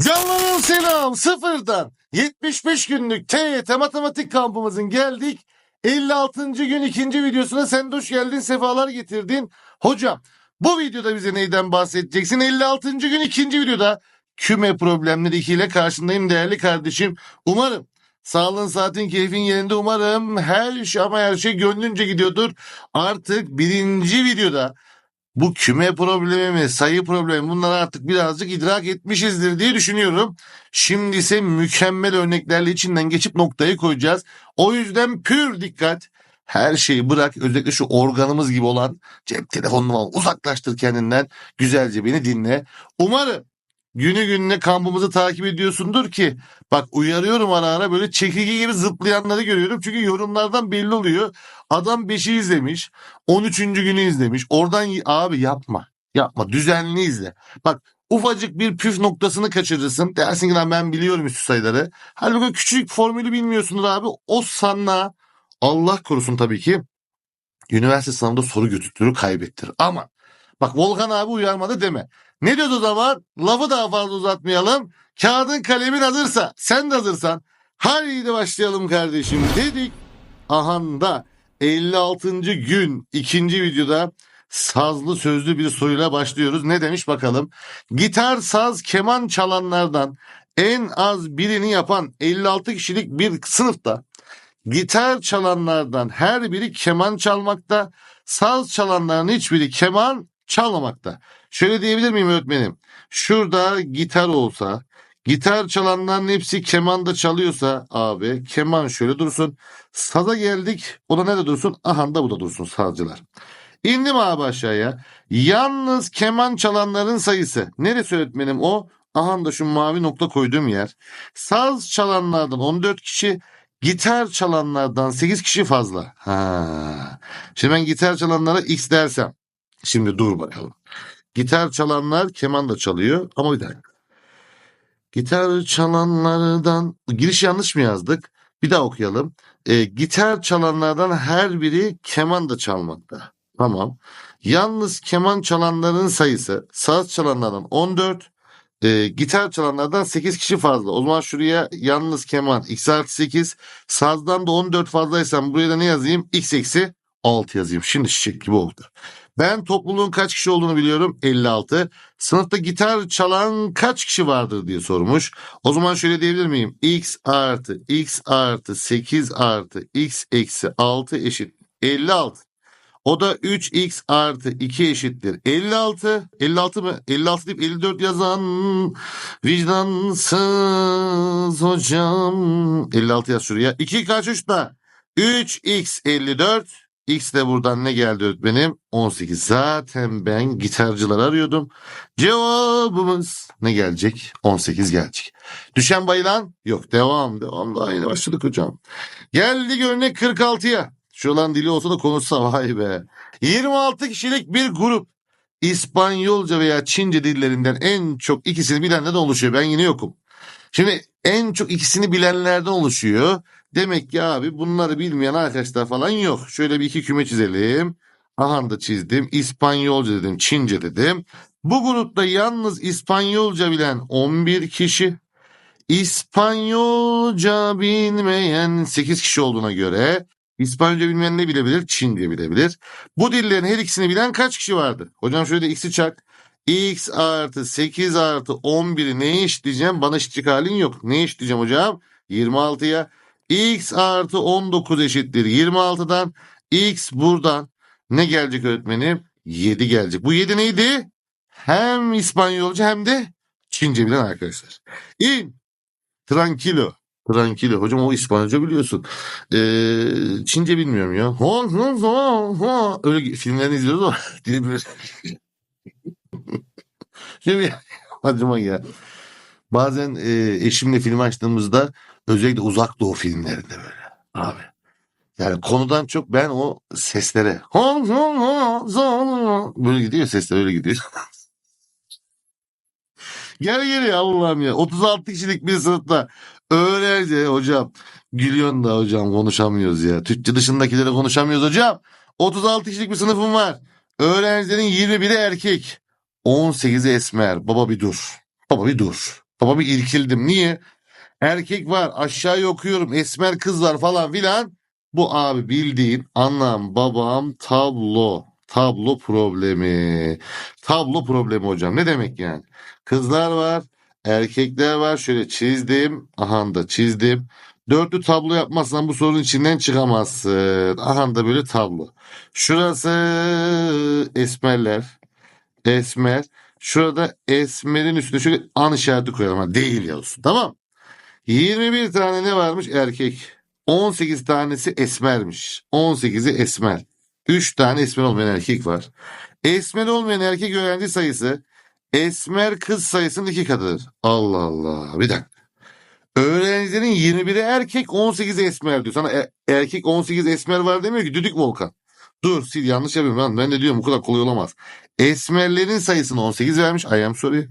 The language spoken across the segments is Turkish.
Canlarım selam sıfırdan 75 günlük TYT matematik kampımızın geldik 56. gün ikinci videosuna sen de hoş geldin sefalar getirdin. Hocam bu videoda bize neyden bahsedeceksin? 56. gün ikinci videoda küme problemleri 2 ile karşındayım değerli kardeşim. Umarım sağlığın saatin keyfin yerinde umarım her şey ama her şey gönlünce gidiyordur. Artık birinci videoda bu küme problemi mi, sayı problemi bunları artık birazcık idrak etmişizdir diye düşünüyorum. Şimdi ise mükemmel örneklerle içinden geçip noktayı koyacağız. O yüzden pür dikkat. Her şeyi bırak özellikle şu organımız gibi olan cep telefonunu uzaklaştır kendinden. Güzelce beni dinle. Umarım günü gününe kampımızı takip ediyorsundur ki bak uyarıyorum ara ara böyle çekirge gibi zıplayanları görüyorum. Çünkü yorumlardan belli oluyor. Adam 5'i izlemiş. 13. günü izlemiş. Oradan abi yapma. Yapma. Düzenli izle. Bak ufacık bir püf noktasını kaçırırsın. Dersin ki ben biliyorum üstü sayıları. Halbuki küçük formülü bilmiyorsundur abi. O sana Allah korusun tabii ki üniversite sınavında soru götürtürü kaybettir. Ama bak Volkan abi uyarmadı deme. Ne diyordu o zaman? Lafı daha fazla uzatmayalım. Kağıdın kalemin hazırsa, sen de hazırsan. Haydi başlayalım kardeşim dedik. Ahanda 56. gün ikinci videoda sazlı sözlü bir soruyla başlıyoruz. Ne demiş bakalım. Gitar, saz, keman çalanlardan en az birini yapan 56 kişilik bir sınıfta gitar çalanlardan her biri keman çalmakta, saz çalanların hiçbiri keman çalmamakta. Şöyle diyebilir miyim öğretmenim? Şurada gitar olsa, gitar çalanların hepsi keman da çalıyorsa abi keman şöyle dursun. Saza geldik. O da nerede dursun? Aha da bu da dursun sazcılar. İndim abi aşağıya. Yalnız keman çalanların sayısı. Neresi öğretmenim o? Aha da şu mavi nokta koyduğum yer. Saz çalanlardan 14 kişi, gitar çalanlardan 8 kişi fazla. Ha. Şimdi ben gitar çalanlara X dersem. Şimdi dur bakalım. Gitar çalanlar keman da çalıyor ama bir dakika. Gitar çalanlardan giriş yanlış mı yazdık? Bir daha okuyalım. E, gitar çalanlardan her biri keman da çalmakta. Tamam. Yalnız keman çalanların sayısı saz çalanlardan 14, e, gitar çalanlardan 8 kişi fazla. O zaman şuraya yalnız keman x artı 8, sazdan da 14 fazlaysam buraya da ne yazayım? x eksi 6 yazayım. Şimdi şişek gibi oldu. Ben topluluğun kaç kişi olduğunu biliyorum. 56. Sınıfta gitar çalan kaç kişi vardır diye sormuş. O zaman şöyle diyebilir miyim? x artı x artı 8 artı x eksi 6 eşit 56. O da 3x artı 2 eşittir. 56. 56 mı? 56 deyip 54 yazan vicdansız hocam. 56 yaz şuraya. 2 kaç 3 da? 3x 54. X de buradan ne geldi öğretmenim? 18. Zaten ben gitarcılar arıyordum. Cevabımız ne gelecek? 18 gelecek. Düşen bayılan? Yok devam. Devam daha yeni başladık hocam. Geldik örnek 46'ya. Şu olan dili olsa da konuşsa vay be. 26 kişilik bir grup. İspanyolca veya Çince dillerinden en çok ikisini bilenlerden oluşuyor. Ben yine yokum. Şimdi en çok ikisini bilenlerden oluşuyor. Demek ki abi bunları bilmeyen arkadaşlar falan yok. Şöyle bir iki küme çizelim. Aha da çizdim. İspanyolca dedim, Çince dedim. Bu grupta yalnız İspanyolca bilen 11 kişi, İspanyolca bilmeyen 8 kişi olduğuna göre İspanyolca bilmeyen ne bilebilir? Çince bilebilir. Bu dillerin her ikisini bilen kaç kişi vardır? Hocam şöyle x'i çak. x artı 8 artı 11'i neye eşitleyeceğim? Bana eşitlik halin yok. Ne eşitleyeceğim hocam? 26'ya. X artı 19 eşittir 26'dan. x buradan ne gelecek öğretmenim? 7 gelecek. Bu 7 neydi? Hem İspanyolca hem de Çince bilen arkadaşlar. İn. Tranquilo. Tranquilo. Hocam o İspanyolca biliyorsun. Ee, Çince bilmiyorum ya. Öyle filmlerini izliyoruz ama dilim böyle. Şimdi ya. Bazen e, eşimle film açtığımızda özellikle uzak doğu filmlerinde böyle. Abi. Yani konudan çok ben o seslere böyle gidiyor sesler öyle gidiyor. Gel gel ya Allah'ım ya. 36 kişilik bir sınıfta öğrenci hocam. Gülüyorsun da hocam konuşamıyoruz ya. Türkçe dışındakileri konuşamıyoruz hocam. 36 kişilik bir sınıfım var. Öğrencilerin 21'i erkek. 18'i esmer. Baba bir dur. Baba bir dur. Baba bir irkildim. Niye? Erkek var aşağıya okuyorum esmer kız var falan filan. Bu abi bildiğin anlam babam tablo. Tablo problemi. Tablo problemi hocam. Ne demek yani? Kızlar var, erkekler var. Şöyle çizdim. Aha da çizdim. Dörtlü tablo yapmazsan bu sorunun içinden çıkamazsın. Aha da böyle tablo. Şurası esmerler. Esmer. Şurada esmerin üstüne şöyle an işareti koyalım. Ha, değil yazsın. Tamam. 21 tane ne varmış erkek? 18 tanesi esmermiş. 18'i esmer. 3 tane esmer olmayan erkek var. Esmer olmayan erkek öğrenci sayısı esmer kız sayısının iki katıdır. Allah Allah. Bir dakika. Öğrencilerin 21'i erkek 18'i esmer diyor. Sana e- erkek 18 esmer var demiyor ki düdük volkan. Dur sil yanlış yapıyorum lan. Ben de diyorum bu kadar kolay olamaz. Esmerlerin sayısını 18 vermiş. I am sorry.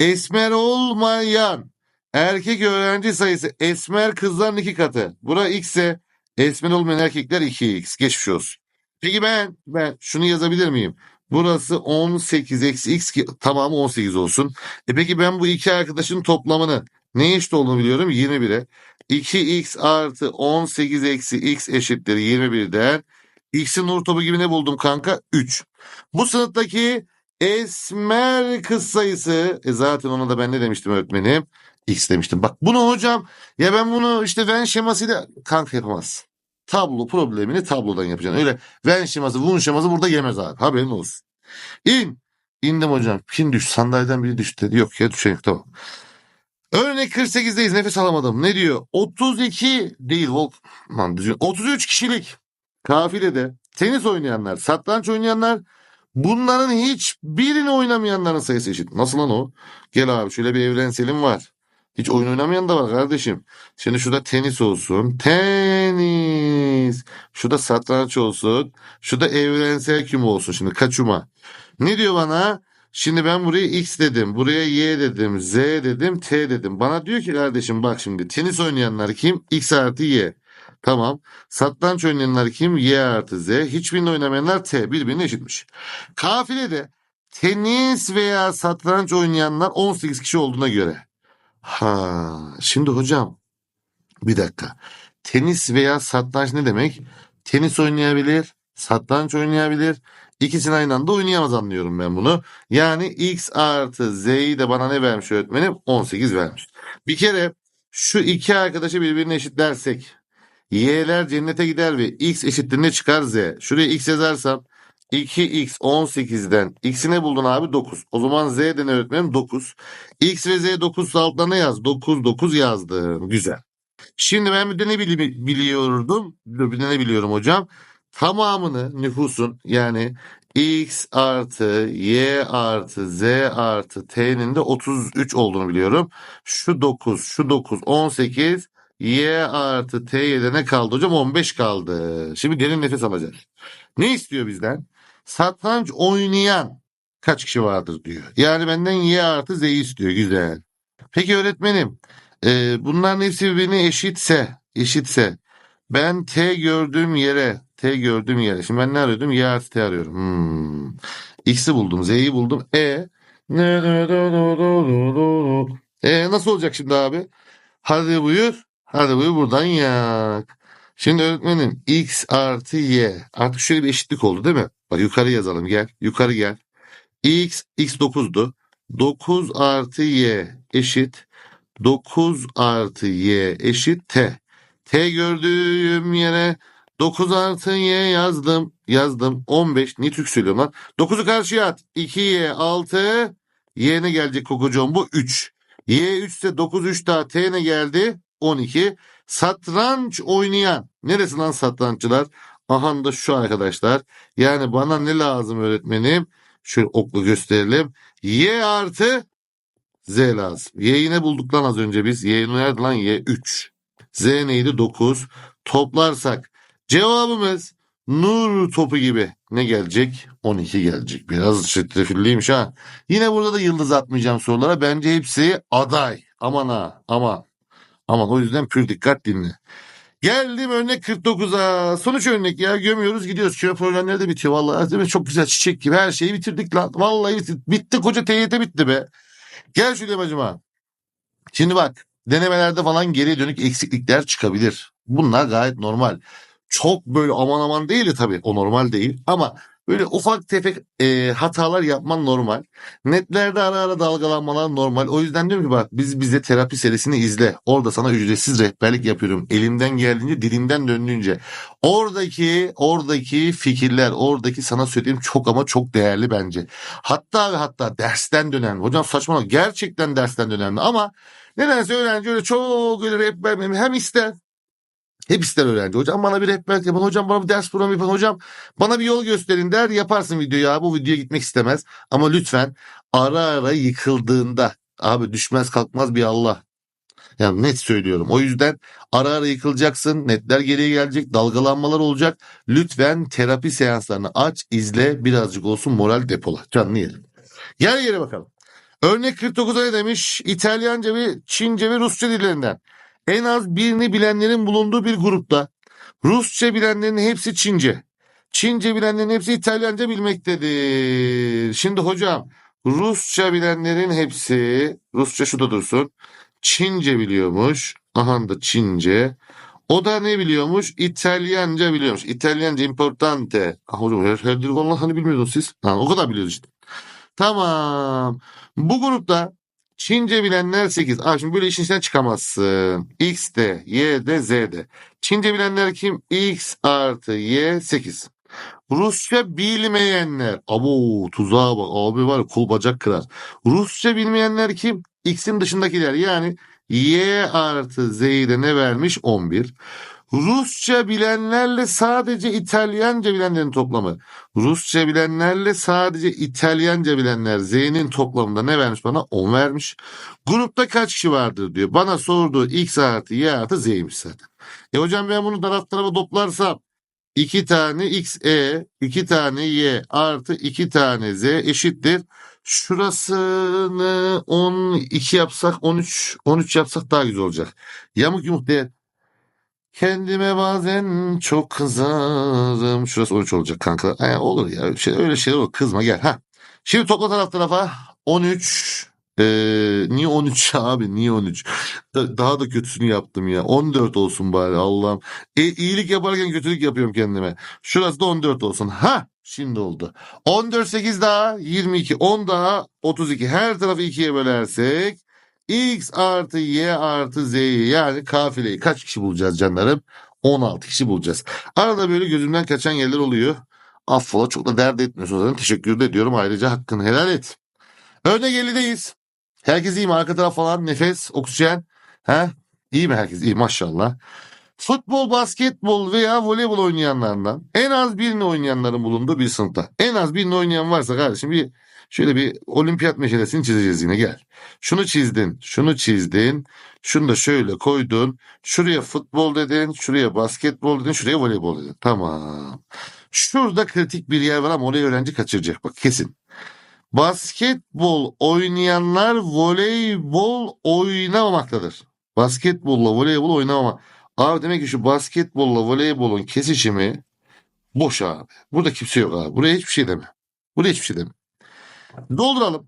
Esmer olmayan erkek öğrenci sayısı esmer kızların iki katı. Bura x ise esmer olmayan erkekler 2x. Geçmiş olsun. Peki ben ben şunu yazabilir miyim? Burası 18 eksi x ki tamamı 18 olsun. E peki ben bu iki arkadaşın toplamını ne eşit olduğunu biliyorum 21'e. 2x artı 18 eksi x eşittir 21'den. X'in nur topu gibi ne buldum kanka? 3. Bu sınıftaki esmer kız sayısı e zaten ona da ben ne demiştim öğretmenim? X demiştim. Bak bunu hocam ya ben bunu işte Venn şemasıyla kanka yapamaz. Tablo problemini tablodan yapacaksın. Öyle Venn şeması, Wun şeması burada yemez abi. Haberin olsun. İn. İndim hocam. Kim düştü? Sandalyeden biri düştü. Yok ya düşen yok. Tamam. Örnek 48'deyiz. Nefes alamadım. Ne diyor? 32 değil. Volkman düzgün. 33 kişilik kafilede tenis oynayanlar, satranç oynayanlar bunların hiçbirini oynamayanların sayısı eşit. Nasıl lan o? Gel abi şöyle bir evrenselim var. Hiç oyun oynamayan da var kardeşim. Şimdi şurada tenis olsun. Tenis. Şurada satranç olsun. Şurada evrensel küme olsun. Şimdi kaçuma. Ne diyor bana? Şimdi ben buraya x dedim. Buraya y dedim. Z dedim. T dedim. Bana diyor ki kardeşim bak şimdi tenis oynayanlar kim? X artı y. Tamam. Satranç oynayanlar kim? Y artı Z. Hiçbirini oynamayanlar T. Birbirine eşitmiş. Kafilede tenis veya satranç oynayanlar 18 kişi olduğuna göre. Ha, şimdi hocam bir dakika. Tenis veya satranç ne demek? Tenis oynayabilir, satranç oynayabilir. İkisini aynı anda oynayamaz anlıyorum ben bunu. Yani x artı z'yi de bana ne vermiş öğretmenim? 18 vermiş. Bir kere şu iki arkadaşı birbirine eşitlersek y'ler cennete gider ve x eşittir ne çıkar z. Şuraya x yazarsam 2x 18'den x'i ne buldun abi? 9. O zaman z de ne öğretmenim? 9. x ve z 9 altına ne yaz? 9 9 yazdım. Güzel. Şimdi ben bir de bili- biliyordum? Bir de biliyorum hocam? Tamamını nüfusun yani x artı y artı z artı t'nin de 33 olduğunu biliyorum. Şu 9, şu 9, 18, y artı t'ye de ne kaldı hocam? 15 kaldı. Şimdi derin nefes alacağız. Ne istiyor bizden? Satranç oynayan kaç kişi vardır diyor. Yani benden y artı z'yi istiyor. Güzel. Peki öğretmenim e, bunların hepsi birbirine eşitse eşitse ben t gördüğüm yere t gördüğüm yere şimdi ben ne arıyordum y artı t arıyorum. Hmm. X'i buldum z'yi buldum. E e nasıl olacak şimdi abi? Hadi buyur. Hadi buyur buradan yak. Şimdi öğretmenim x artı y. Artık şöyle bir eşitlik oldu değil mi? Bak yukarı yazalım gel. Yukarı gel. x x 9'du. 9 artı y eşit 9 artı y eşit t. T gördüğüm yere 9 artı y yazdım. Yazdım. 15. Niye Türk söylüyorum lan? 9'u karşıya at. 2y 6. Y ne gelecek kokucuğum? Bu 3. Y 3 ise 9 3 daha T ne geldi? 12. Satranç oynayan. Neresi lan satranççılar? Aha da şu arkadaşlar. Yani bana ne lazım öğretmenim? Şöyle okla gösterelim. Y artı Z lazım. Y'yi ne bulduk lan az önce biz? Y nerede lan? Y 3. Z neydi? 9. Toplarsak cevabımız nur topu gibi. Ne gelecek? 12 gelecek. Biraz çetrefilliymiş ha. Yine burada da yıldız atmayacağım sorulara. Bence hepsi aday. Aman ha. Aman. Aman o yüzden pür dikkat dinle. Geldim örnek 49'a. Sonuç örnek ya gömüyoruz gidiyoruz. Küme programları da bitiyor vallahi. Değil mi? Çok güzel çiçek gibi her şeyi bitirdik lan. Vallahi bitti. Bitti koca TYT bitti be. Gel şuraya bacıma. Şimdi bak denemelerde falan geriye dönük eksiklikler çıkabilir. Bunlar gayet normal. Çok böyle aman aman değil de tabii o normal değil ama böyle ufak tefek e, hatalar yapman normal. Netlerde ara ara dalgalanmalar normal. O yüzden diyorum ki bak biz bize terapi serisini izle. Orada sana ücretsiz rehberlik yapıyorum. Elimden geldiğince dilimden döndüğünce. Oradaki oradaki fikirler, oradaki sana söylediğim çok ama çok değerli bence. Hatta ve hatta dersten dönemli. Hocam saçmalama gerçekten dersten dönemli ama nedense öğrenci öyle çok öyle rehber hem ister hep ister öğrenci. Hocam bana bir rehberlik yapın. Hocam bana bir ders programı yapın. Hocam bana bir yol gösterin der. Yaparsın videoyu abi. Bu videoya gitmek istemez. Ama lütfen ara ara yıkıldığında abi düşmez kalkmaz bir Allah. Yani net söylüyorum. O yüzden ara ara yıkılacaksın. Netler geriye gelecek. Dalgalanmalar olacak. Lütfen terapi seanslarını aç, izle. Birazcık olsun moral depola. Canlı yerim. Gel yere bakalım. Örnek 49'a ne demiş? İtalyanca ve Çince ve Rusça dillerinden. En az birini bilenlerin bulunduğu bir grupta Rusça bilenlerin hepsi Çince. Çince bilenlerin hepsi İtalyanca bilmektedir. Şimdi hocam Rusça bilenlerin hepsi Rusça şurada dursun. Çince biliyormuş. Aha da Çince. O da ne biliyormuş? İtalyanca biliyormuş. İtalyanca importante. Ah hocam her, her dil hani bilmiyordunuz siz. Ha, o kadar biliyoruz işte. Tamam. Bu grupta Çince bilenler 8. Aa, şimdi böyle işin içinden çıkamazsın. X de, Y de, Z de. Çince bilenler kim? X artı Y 8. Rusça bilmeyenler. Abo tuzağa bak. Abi var ya kol bacak kırar. Rusça bilmeyenler kim? X'in dışındakiler. Yani Y artı Z'yi de ne vermiş? 11. Rusça bilenlerle sadece İtalyanca bilenlerin toplamı. Rusça bilenlerle sadece İtalyanca bilenler Z'nin toplamında ne vermiş bana? 10 vermiş. Grupta kaç kişi vardır diyor. Bana sorduğu X artı Y artı Z'ymiş zaten. E hocam ben bunu taraf tarafa toplarsam 2 tane XE, 2 tane Y artı 2 tane Z eşittir. Şurasını 12 yapsak 13 13 yapsak daha güzel olacak. Yamuk yumuk değil. Kendime bazen çok kızarım. Şurası 13 olacak kanka. E, olur ya. Şey, öyle şeyler olur. Kızma gel. Ha. Şimdi topla taraf tarafa 13 ee, niye 13 abi? Niye 13? Da- Daha da kötüsünü yaptım ya. 14 olsun bari Allah'ım. E, iyilik yaparken kötülük yapıyorum kendime. Şurası da 14 olsun. Ha! Şimdi oldu. 14 8 daha 22. 10 daha 32. Her tarafı 2'ye bölersek x artı y artı z'yi yani kafileyi kaç kişi bulacağız canlarım? 16 kişi bulacağız. Arada böyle gözümden kaçan yerler oluyor. Affola çok da dert etmiyorsun zaten. Teşekkür de ediyorum. Ayrıca hakkını helal et. Örnek 50'deyiz. Herkes iyi mi? Arka taraf falan nefes, oksijen. He? İyi mi herkes? İyi maşallah. Futbol, basketbol veya voleybol oynayanlardan en az birini oynayanların bulunduğu bir sınıfta. En az birini oynayan varsa kardeşim bir şöyle bir olimpiyat meşalesini çizeceğiz yine gel. Şunu çizdin, şunu çizdin, şunu da şöyle koydun. Şuraya futbol dedin, şuraya basketbol dedin, şuraya voleybol dedin. Tamam. Şurada kritik bir yer var ama orayı öğrenci kaçıracak bak kesin. Basketbol oynayanlar voleybol oynamamaktadır. Basketbolla voleybol oynamamak. Abi demek ki şu basketbolla voleybolun kesişimi boş abi. Burada kimse yok abi. Buraya hiçbir şey deme. Buraya hiçbir şey deme. Dolduralım.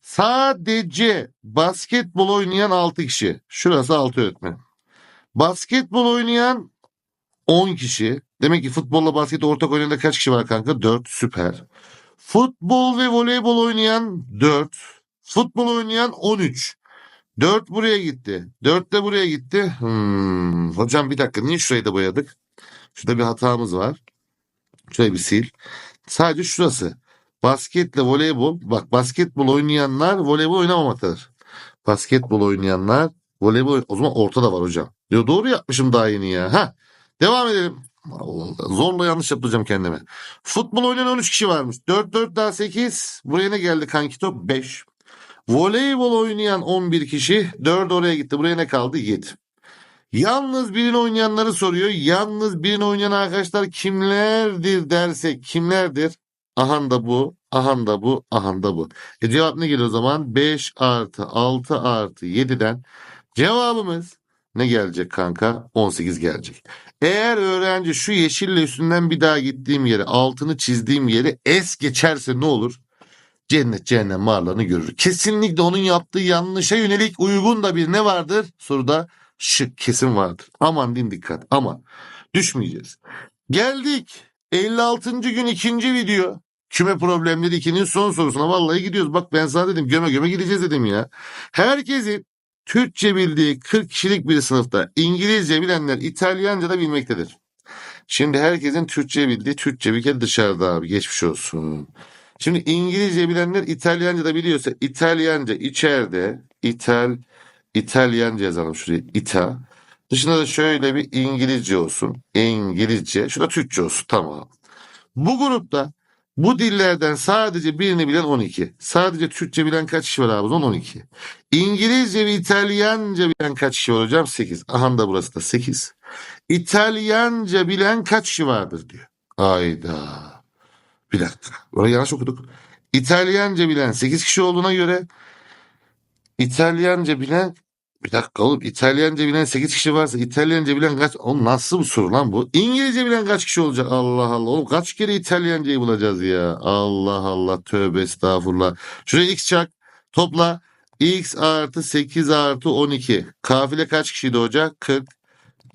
Sadece basketbol oynayan 6 kişi. Şurası 6 öğretmen. Basketbol oynayan 10 kişi. Demek ki futbolla basket ortak oynayan kaç kişi var kanka? 4. Süper. Futbol ve voleybol oynayan 4. Futbol oynayan 13. 4 buraya gitti. 4 de buraya gitti. Hmm. Hocam bir dakika niye şurayı da boyadık? Şurada bir hatamız var. Şurayı bir sil. Sadece şurası. Basketle voleybol. Bak basketbol oynayanlar voleybol oynamamaktadır. Basketbol oynayanlar voleybol o zaman ortada var hocam. Diyor doğru yapmışım daha yeni ya. Ha. Devam edelim. Zorla yanlış yapacağım kendime. Futbol oynayan 13 kişi varmış. 4 4 daha 8. Buraya ne geldi kanki top? 5. Voleybol oynayan 11 kişi. 4 oraya gitti. Buraya ne kaldı? 7. Yalnız birini oynayanları soruyor. Yalnız birini oynayan arkadaşlar kimlerdir dersek kimlerdir? Ahan da bu, ahan da bu, ahan da bu. E cevap ne geliyor o zaman? 5 artı 6 artı 7'den cevabımız ne gelecek kanka? 18 gelecek. Eğer öğrenci şu yeşille üstünden bir daha gittiğim yere altını çizdiğim yeri es geçerse ne olur? cennet cehennem varlığını görür. Kesinlikle onun yaptığı yanlışa yönelik uygun da bir ne vardır? Soruda şık kesin vardır. Aman din dikkat aman düşmeyeceğiz. Geldik 56. gün ikinci video. Küme problemleri 2'nin son sorusuna vallahi gidiyoruz. Bak ben sana dedim göme göme gideceğiz dedim ya. Herkesin Türkçe bildiği 40 kişilik bir sınıfta İngilizce bilenler İtalyanca da bilmektedir. Şimdi herkesin Türkçe bildiği Türkçe bir kere dışarıda abi geçmiş olsun. Şimdi İngilizce bilenler İtalyanca da biliyorsa İtalyanca içeride İtal İtalyanca yazalım şuraya İta. Dışında da şöyle bir İngilizce olsun. İngilizce. Şurada Türkçe olsun. Tamam. Bu grupta bu dillerden sadece birini bilen 12. Sadece Türkçe bilen kaç kişi var abi? o zaman 12. İngilizce ve İtalyanca bilen kaç kişi var hocam? 8. Aha da burası da 8. İtalyanca bilen kaç kişi vardır diyor. Ayda. Bir dakika. Orayı yanlış okuduk. İtalyanca bilen 8 kişi olduğuna göre İtalyanca bilen bir dakika oğlum İtalyanca bilen 8 kişi varsa İtalyanca bilen kaç? Oğlum nasıl bir soru lan bu? İngilizce bilen kaç kişi olacak? Allah Allah. Oğlum kaç kere İtalyancayı bulacağız ya? Allah Allah. Tövbe estağfurullah. Şuraya x çak. Topla. x artı 8 artı 12. Kafile kaç kişiydi hocam? 40.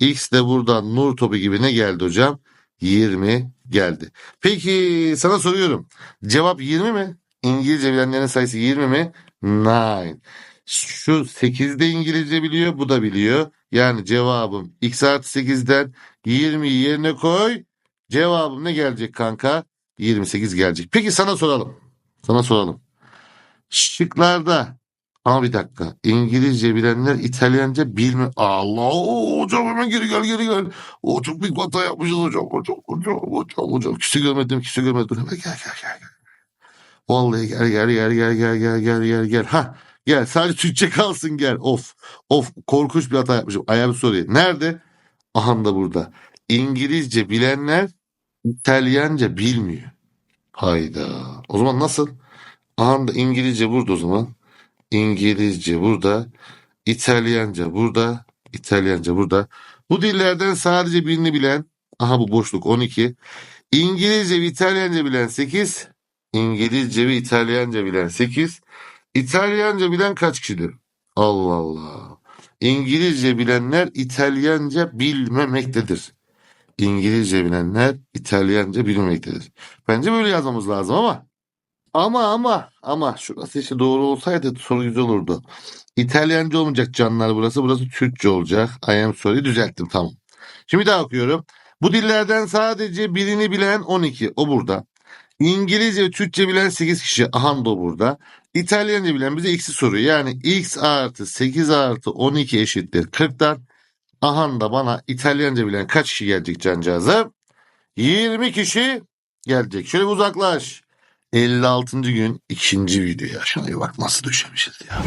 X de buradan nur topu gibi ne geldi hocam? 20 geldi. Peki sana soruyorum. Cevap 20 mi? İngilizce bilenlerin sayısı 20 mi? 9. Şu 8'de İngilizce biliyor, bu da biliyor. Yani cevabım x artı 8'den 20'yi yerine koy. Cevabım ne gelecek kanka? 28 gelecek. Peki sana soralım. Sana soralım. Şıklarda ama bir dakika. İngilizce bilenler İtalyanca bilme. Allah Oo, hocam hemen geri gel geri gel. O çok büyük hata yapmışız hocam. Hocam hocam hocam hocam. Kişi görmedim kişi görmedim. Hemen gel gel gel. gel. Vallahi gel gel gel gel gel gel gel gel gel. Ha gel sadece Türkçe kalsın gel. Of of korkunç bir hata yapmışım. Ayağım soruyor. Nerede? Aha da burada. İngilizce bilenler İtalyanca bilmiyor. Hayda. O zaman nasıl? Aha da İngilizce burada o zaman. İngilizce burada. İtalyanca burada. İtalyanca burada. Bu dillerden sadece birini bilen. Aha bu boşluk 12. İngilizce ve İtalyanca bilen 8. İngilizce ve İtalyanca bilen 8. İtalyanca bilen kaç kişidir? Allah Allah. İngilizce bilenler İtalyanca bilmemektedir. İngilizce bilenler İtalyanca bilmemektedir. Bence böyle yazmamız lazım ama ama ama ama şurası işte doğru olsaydı soru güzel olurdu. İtalyanca olmayacak canlar burası. Burası Türkçe olacak. I am sorry düzelttim tamam. Şimdi daha okuyorum. Bu dillerden sadece birini bilen 12. O burada. İngilizce ve Türkçe bilen 8 kişi. Aha da burada. İtalyanca bilen bize x'i soruyor. Yani x artı 8 artı 12 eşittir 40'tan. Aha da bana İtalyanca bilen kaç kişi gelecek cancağızım? 20 kişi gelecek. Şöyle uzaklaş. 56. gün ikinci videoya. Şuna bir bak nasıl düşemişiz ya.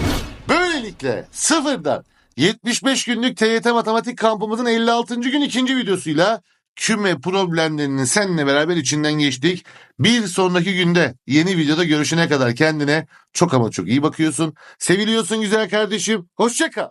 Böylelikle sıfırdan 75 günlük TYT matematik kampımızın 56. gün ikinci videosuyla küme problemlerinin seninle beraber içinden geçtik. Bir sonraki günde yeni videoda görüşene kadar kendine çok ama çok iyi bakıyorsun. Seviliyorsun güzel kardeşim. Hoşça kal.